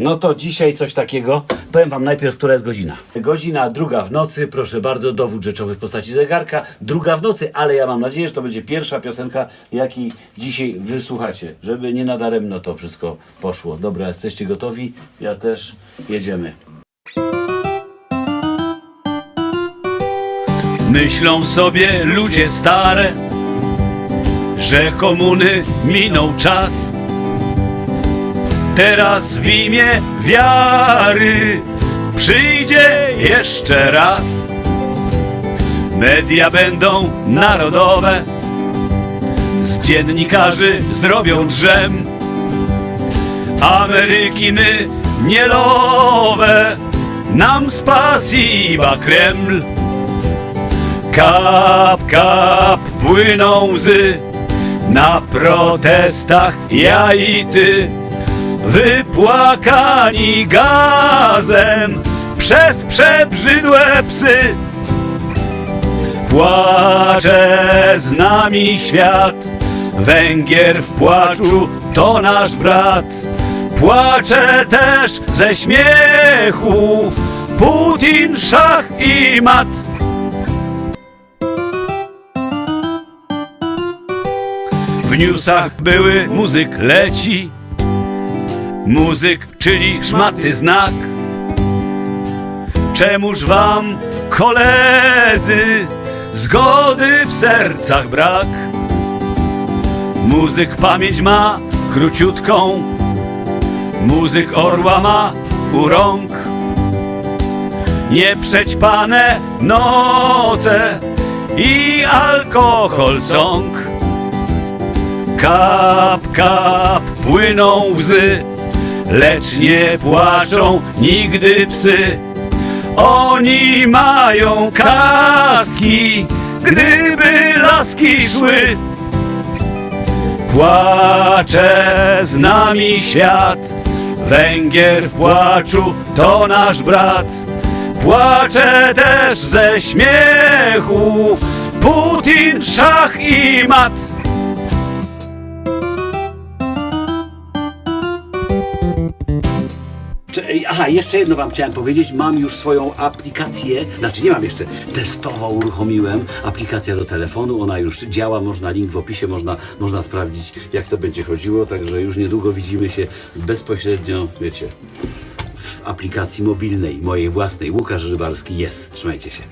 No to dzisiaj coś takiego. Powiem wam najpierw, która jest godzina. Godzina druga w nocy, proszę bardzo, dowód rzeczowy w postaci zegarka. Druga w nocy, ale ja mam nadzieję, że to będzie pierwsza piosenka, jaki dzisiaj wysłuchacie. Żeby nie nadaremno to wszystko poszło. Dobra, jesteście gotowi? Ja też. Jedziemy. Myślą sobie ludzie stare, że komuny minął czas. Teraz w imię wiary przyjdzie jeszcze raz. Media będą narodowe, z dziennikarzy zrobią drzem. Ameryki my nielowe, nam spasiba Kreml. Kap, kap, płyną łzy na protestach ja i ty. Wypłakani gazem przez przebrzydłe psy. Płacze z nami świat, Węgier w płaczu to nasz brat. Płacze też ze śmiechu Putin, szach i mat. W newsach były muzyk leci Muzyk, czyli szmaty znak. Czemuż wam, koledzy, zgody w sercach brak? Muzyk pamięć ma króciutką Muzyk orła ma u rąk. Nieprzećpane noce i alkohol sąk. Kap, kap, płyną łzy, lecz nie płaczą nigdy psy. Oni mają kaski, gdyby laski szły. Płacze z nami świat, Węgier w płaczu to nasz brat. Płacze też ze śmiechu, Putin, szach i mat. Aha, jeszcze jedno wam chciałem powiedzieć. Mam już swoją aplikację, znaczy nie mam jeszcze, testowo uruchomiłem aplikację do telefonu. Ona już działa, można link w opisie, można, można sprawdzić jak to będzie chodziło. Także już niedługo widzimy się bezpośrednio, wiecie, w aplikacji mobilnej, mojej własnej. Łukasz Rybalski jest. Trzymajcie się.